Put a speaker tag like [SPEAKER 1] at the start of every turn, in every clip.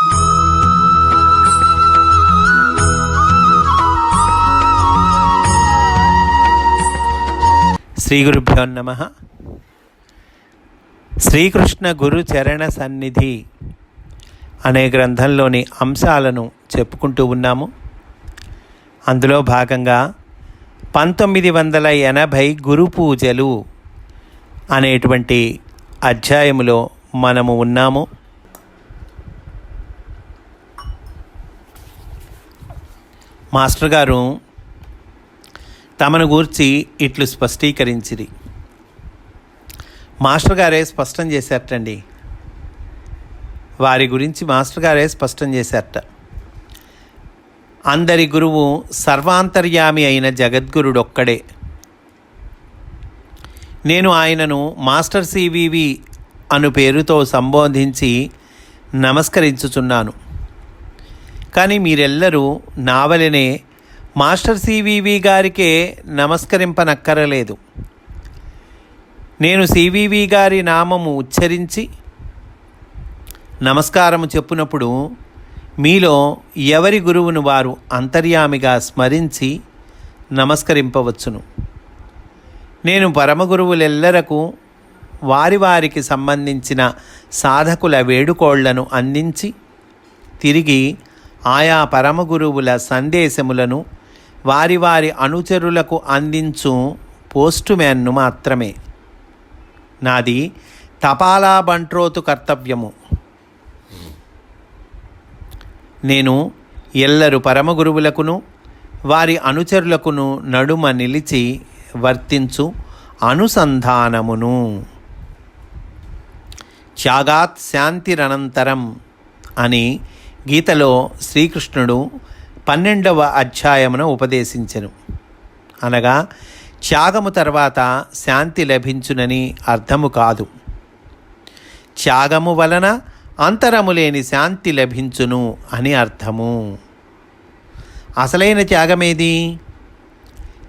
[SPEAKER 1] శ్రీ గురుభ్యో నమ. శ్రీకృష్ణ గురు చరణ సన్నిధి అనే గ్రంథంలోని అంశాలను చెప్పుకుంటూ ఉన్నాము. అందులో భాగంగా పంతొమ్మిది వందల ఎనభై గురు పూజలు అనేటువంటి అధ్యాయములో మనము ఉన్నాము. మాస్టర్ గారు తమను గూర్చి ఇట్లు స్పష్టీకరించిరి. మాస్టర్ గారే స్పష్టం చేశారటండి. వారి గురించి మాస్టర్ గారే స్పష్టం చేశారట. అందరి గురువు సర్వాంతర్యామి అయిన జగద్గురుడొక్కడే. నేను ఆయనను మాస్టర్ సివివి అను పేరుతో సంబోధించి నమస్కరించుచున్నాను. కానీ మీరెల్లరూ నావలనే మాస్టర్ సివివి గారికే నమస్కరింపనక్కరలేదు. నేను సివివి గారి నామము ఉచ్చరించి నమస్కారము చెప్పునప్పుడు మీలో ఎవరి గురువును వారు అంతర్యామిగా స్మరించి నమస్కరింపవచ్చును. నేను పరమగురువులెల్లరకు వారి వారికి సంబంధించిన సాధకుల వేడుకోళ్ళను అందించి తిరిగి ఆయా పరమగురువుల సందేశములను వారి వారి అనుచరులకు అందించు పోస్టుమ్యాన్ను మాత్రమే. నాది తపాలా బంట్రోతు కర్తవ్యము. నేను ఎల్లరు పరమగురువులకును వారి అనుచరులకును నడుమ నిలిచి వర్తించు అనుసంధానమును. త్యాగాత్ శాంతిరనంతరం అని గీతలో శ్రీకృష్ణుడు పన్నెండవ అధ్యాయమును ఉపదేశించెను. అనగా త్యాగము తర్వాత శాంతి లభించునని అర్థము కాదు. త్యాగము వలన అంతరము లేని శాంతి లభించును అని అర్థము. అసలైన త్యాగమేది?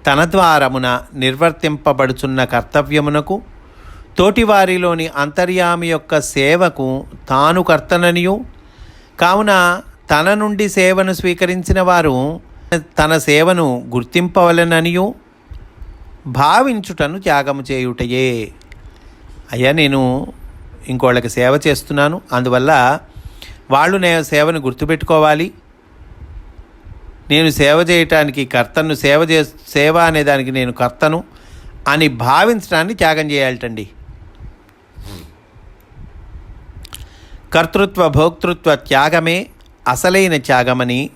[SPEAKER 1] తన ద్వారమున నిర్వర్తింపబడుచున్న కర్తవ్యమునకు తోటివారిలోని అంతర్యామి యొక్క సేవకు తాను కర్తననియు కావున తన నుండి సేవను స్వీకరించిన వారు తన సేవను గుర్తింపవలననియు భావించుటను త్యాగము చేయుటయే. అయ్యా నేను ఇంకోళ్ళకి సేవ చేస్తున్నాను. అందువల్ల వాళ్ళు నేను సేవను గుర్తుపెట్టుకోవాలి. నేను సేవ చేయటానికి కర్తను సేవ చే సేవ అనే దానికి నేను కర్తను అని భావించడాన్ని త్యాగం చేయాలటండి. కర్తృత్వ భోక్తృత్వ త్యాగమే అసలైన త్యాగమని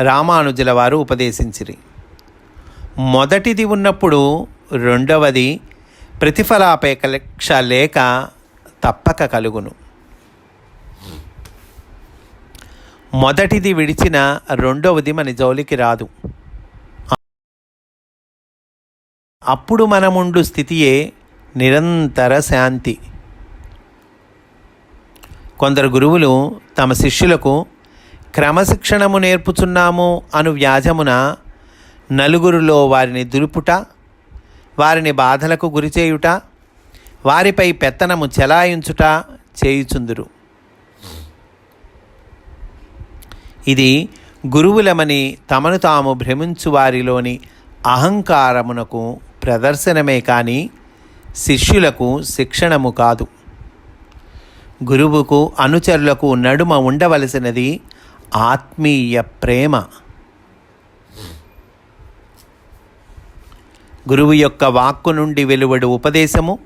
[SPEAKER 1] రామానుజుల వారు ఉపదేశించిరి. మొదటిది ఉన్నప్పుడు రెండవది ప్రతిఫలాపేక్ష లేక తప్పక కలుగును. మొదటిది విడిచిన రెండవది మన జోలికి రాదు. అప్పుడు మనముండు స్థితియే నిరంతర శాంతి. కొందరు గురువులు తమ శిష్యులకు క్రమశిక్షణము నేర్పుచున్నాము అను వ్యాజమున నలుగురిలో వారిని దురుపుట వారిని బాధలకు గురిచేయుట వారిపై పెత్తనము చెలాయించుట చేయుచుందురు. ఇది గురువులమని తమను తాము భ్రమించు వారిలోని అహంకారమునకు ప్రదర్శనమే కానీ శిష్యులకు శిక్షణము కాదు. గురువుకు అనుచరులకు నడుమ ఉండవలసినది ఆత్మీయ ప్రేమ. గురువు యొక్క వాక్కు నుండి వెలువడు ఉపదేశము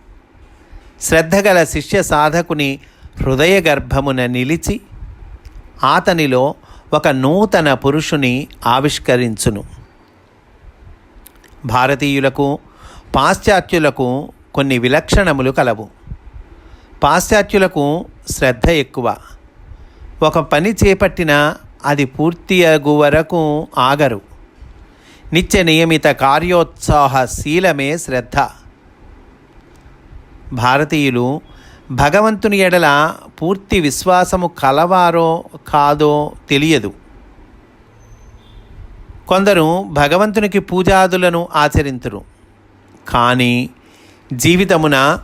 [SPEAKER 1] శ్రద్ధగల శిష్య సాధకుని హృదయ గర్భమున నిలిచి అతనిలో ఒక నూతన పురుషుని ఆవిష్కరించును. భారతీయులకు పాశ్చాత్యులకు కొన్ని విలక్షణములు కలవు. పాశ్చాత్యులకు శ్రద్ధ ఎక్కువ. ఒక పని చేపట్టిన అది పూర్తి అగు వరకు ఆగరు. నిత్య నియమిత కార్యోత్సాహ శీలమే శ్రద్ధ. భారతీయులు భగవంతుని ఎడల పూర్తి విశ్వాసము కలవారో కాదో తెలియదు. కొందరు భగవంతునికి పూజాదులను ఆచరింతురు. కానీ జీవితమున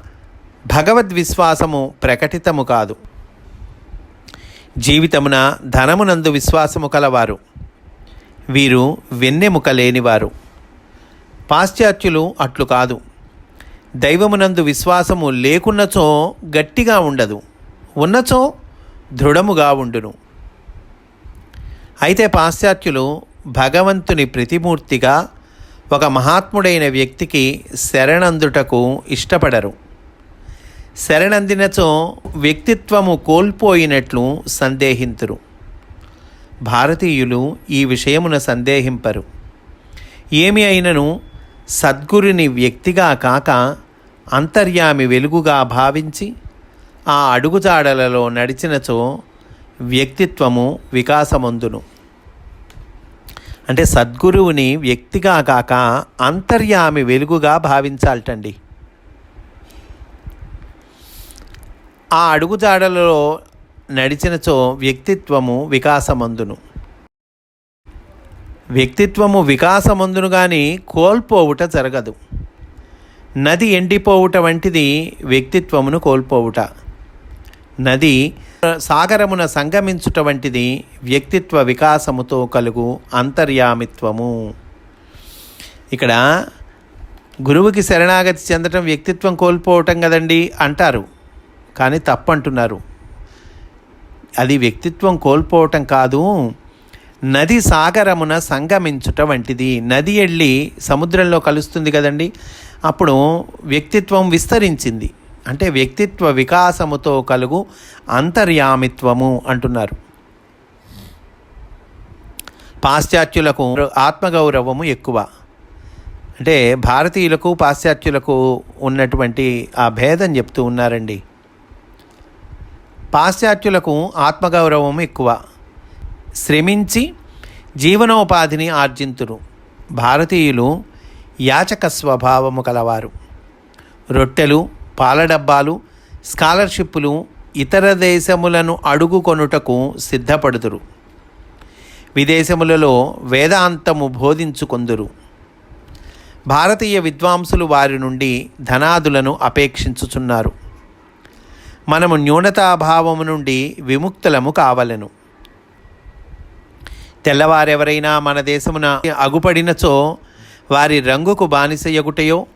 [SPEAKER 1] భగవద్విశ్వాసము ప్రకటితము కాదు. జీవితమున ధనమునందు విశ్వాసము కలవారు. వీరు వెన్నెముక లేనివారు. పాశ్చాత్యులు అట్లు కాదు. దైవమునందు విశ్వాసము లేకున్నచో గట్టిగా ఉండదు. ఉన్నచో దృఢముగా ఉండును. అయితే పాశ్చాత్యులు భగవంతుని ప్రతిమూర్తిగా ఒక మహాత్ముడైన వ్యక్తికి శరణందుటకు ఇష్టపడరు. శరణందినచో వ్యక్తిత్వము కోల్పోయినట్లు సందేహింతురు. భారతీయులు ఈ విషయమున సందేహింపరు. ఏమి అయినను సద్గురుని వ్యక్తిగా కాక అంతర్యామి వెలుగుగా భావించి ఆ అడుగుజాడలలో నడిచినచో వ్యక్తిత్వము వికాసమందును. అంటే సద్గురువుని వ్యక్తిగా కాక అంతర్యామి వెలుగుగా భావించాలటండి. ఆ అడుగుజాడలలో నడిచినచో వ్యక్తిత్వము వికాసమందును. వ్యక్తిత్వము వికాసమందును కానీ కోల్పోవుట జరగదు. నది ఎండిపోవుట వంటిది వ్యక్తిత్వమును కోల్పోవుట. నది సాగరమున సంగమించుట వంటిది వ్యక్తిత్వ వికాసముతో కలుగు అంతర్యామిత్వము. ఇక్కడ గురువుకి శరణాగతి చెందటం వ్యక్తిత్వం కోల్పోవటం కదండి అంటారు. కానీ తప్పంటున్నారు. అది వ్యక్తిత్వం కోల్పోవటం కాదు. నది సాగరమున సంగమించుట వంటిది. నది వెళ్ళి సముద్రంలో కలుస్తుంది కదండి. అప్పుడు వ్యక్తిత్వం విస్తరించింది. అంటే వ్యక్తిత్వ వికాసముతో కలుగు అంతర్యామిత్వము అంటున్నారు. పాశ్చాత్యులకు ఆత్మగౌరవము ఎక్కువ. అంటే భారతీయులకు పాశ్చాత్యులకు ఉన్నటువంటి ఆ భేదం చెప్తూ ఉన్నారండి. పాశ్చాత్యులకు ఆత్మగౌరవం ఎక్కువ. శ్రమించి జీవనోపాధిని ఆర్జింతురు. భారతీయులు యాచక స్వభావము కలవారు. రొట్టెలు పాల డబ్బాలు స్కాలర్షిప్పులు ఇతర దేశములను అడుగుకొనుటకు సిద్ధపడుదురు. విదేశములలో వేదాంతము బోధించుకొందురు. భారతీయ విద్వాంసులు వారి నుండి ధనాదులను అపేక్షించుచున్నారు. మనము న్యూనతాభావము నుండి విముక్తులము కావలను. తెల్లవారెవరైనా మన దేశమున అగుపడినచో వారి రంగుకు బానిసయ్యగుటయో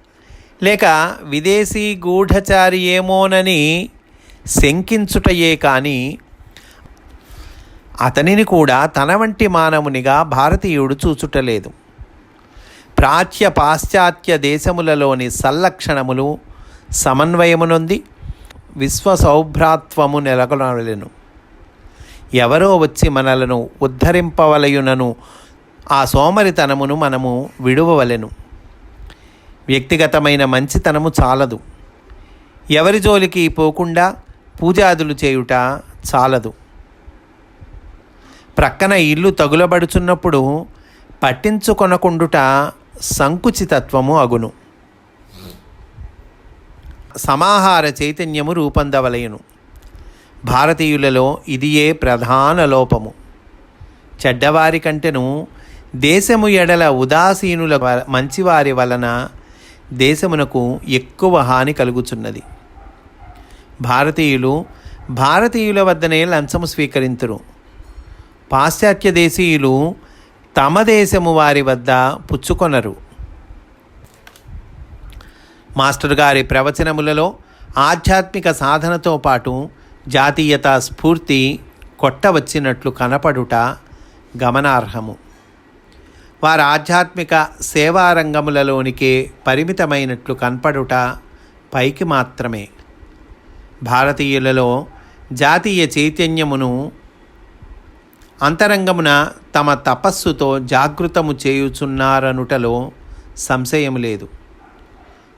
[SPEAKER 1] లేక విదేశీ గూఢచారి ఏమోనని శంకించుటయే కానీ అతనిని కూడా తన వంటి మానవునిగా భారతీయుడు చూచుటలేదు. ప్రాచ్య పాశ్చాత్య దేశములలోని సల్లక్షణములు సమన్వయమునొంది విశ్వ సౌభ్రాత్వము నెలకొనవలెను. ఎవరో వచ్చి మనలను ఉద్ధరింపవలయునను ఆ సోమరితనమును మనము విడువవలెను. వ్యక్తిగతమైన మంచితనము చాలదు. ఎవరి జోలికి పోకుండా పూజాదులు చేయుట చాలదు. ప్రక్కన ఇల్లు తగులబడుచున్నప్పుడు పట్టించుకొనకుండుట సంకుచితత్వము అగును. సమాహార చైతన్యము రూపొందవలయను భారతీయులలో ఇదియే ప్రధాన లోపము. చెడ్డవారి కంటెను దేశము ఎడల ఉదాసీనుల వ- మంచివారి వలన దేశమునకు ఎక్కువ హాని కలుగుచున్నది. భారతీయులు భారతీయుల వద్దనే లంచము స్వీకరించరు పాశ్చాత్య దేశీయులు తమ దేశము వారి వద్ద పుచ్చుకొనరు. మాస్టర్ గారి ప్రవచనములలో ఆధ్యాత్మిక సాధనతో పాటు జాతీయత స్ఫూర్తి కొట్టవచ్చినట్లు కనపడుట గమనార్హము. వారి ఆధ్యాత్మిక సేవారంగములలోనికే పరిమితమైనట్లు కనపడుట పైకి మాత్రమే. భారతీయులలో జాతీయ చైతన్యమును అంతరంగమున తమ తపస్సుతో జాగృతము చేయుచున్నారనుటలో సంశయం లేదు.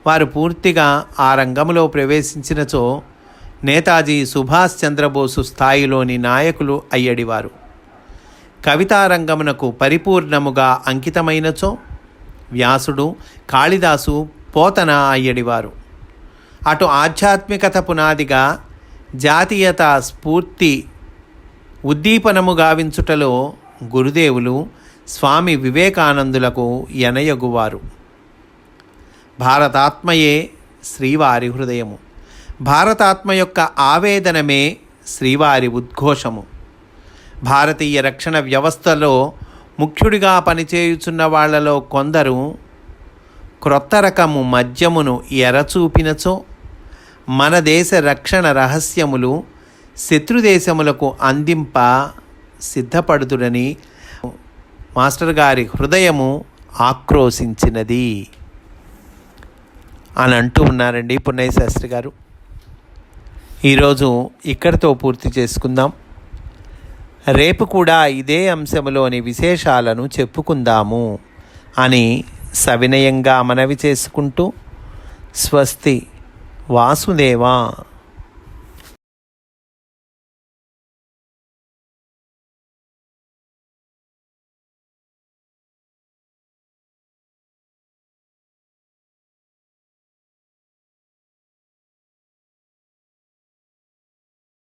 [SPEAKER 1] వారు పూర్తిగా ఆ రంగంలో ప్రవేశించినచో నేతాజీ సుభాష్ చంద్రబోసు స్థాయిలోని నాయకులు అయ్యడివారు. కవితారంగమునకు పరిపూర్ణముగా అంకితమైనచో వ్యాసుడు కాళిదాసు పోతన అయ్యడివారు. అటు ఆధ్యాత్మికత పునాదిగా జాతీయత స్ఫూర్తి ఉద్దీపనము గావించుటలో గురుదేవులు స్వామి వివేకానందులకు ఎనయగువారు. భారతాత్మయే శ్రీవారి హృదయము. భారతాత్మ యొక్క ఆవేదనమే శ్రీవారి ఉద్ఘోషము. భారతీయ రక్షణ వ్యవస్థలో ముఖ్యుడిగా పనిచేయుచున్న వాళ్ళలో కొందరు క్రొత్త రకము మద్యమును ఎరచూపినచో మన దేశ రక్షణ రహస్యములు శత్రుదేశములకు అందింప సిద్ధపడుతుడని మాస్టర్ గారి హృదయము ఆక్రోశించినది. అని అంటూ ఉన్నారండి పున్నయ్య శాస్త్రి గారు. ఈరోజు ఇక్కడితో పూర్తి చేసుకుందాం. రేపు కూడా ఇదే అంశంలోని విశేషాలను చెప్పుకుందాము అని సవినయంగా మనవి చేసుకుంటూ స్వస్తి వాసుదేవా.